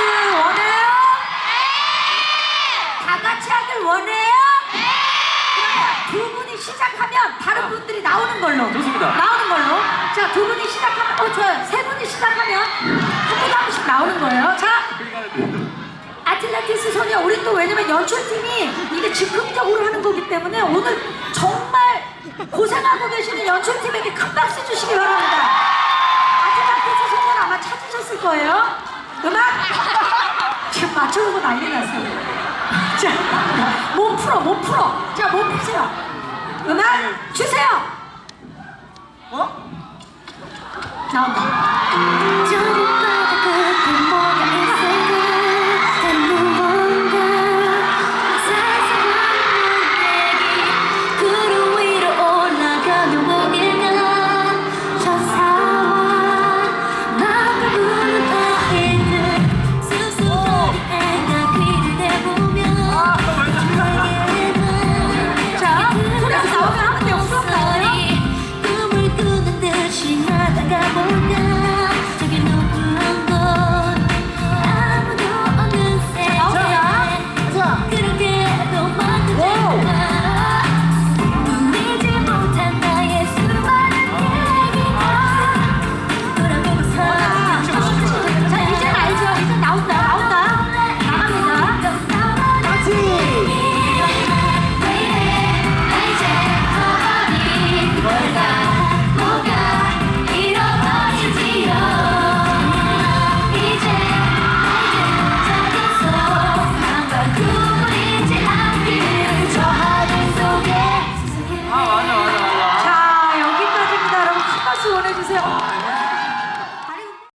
원해요? 다 같이 하길 원해요? 그러면 두 분이 시작하면 다른 분들이 나오는 걸로. 좋습니다. 나오는 걸로. 자, 두 분이 시작하면, 어, 좋아요. 세 분이 시작하면 한분한 분씩 나오는 거예요. 자, 아틀란티스 소녀, 우리 또 왜냐면 연출팀이 이게 즉흥적으로 하는 거기 때문에 오늘 정말 고생하고 계시는 연출팀에게 큰 박수 주시기 바랍니다. 아틀란티스 소녀는 아마 찾으셨을 거예요. 음악! 지금 맞춰보고 난리 났어요. 자, 몸 풀어, 몸 풀어. 자, 몸 푸세요. 음악 주세요. 어? 나온다.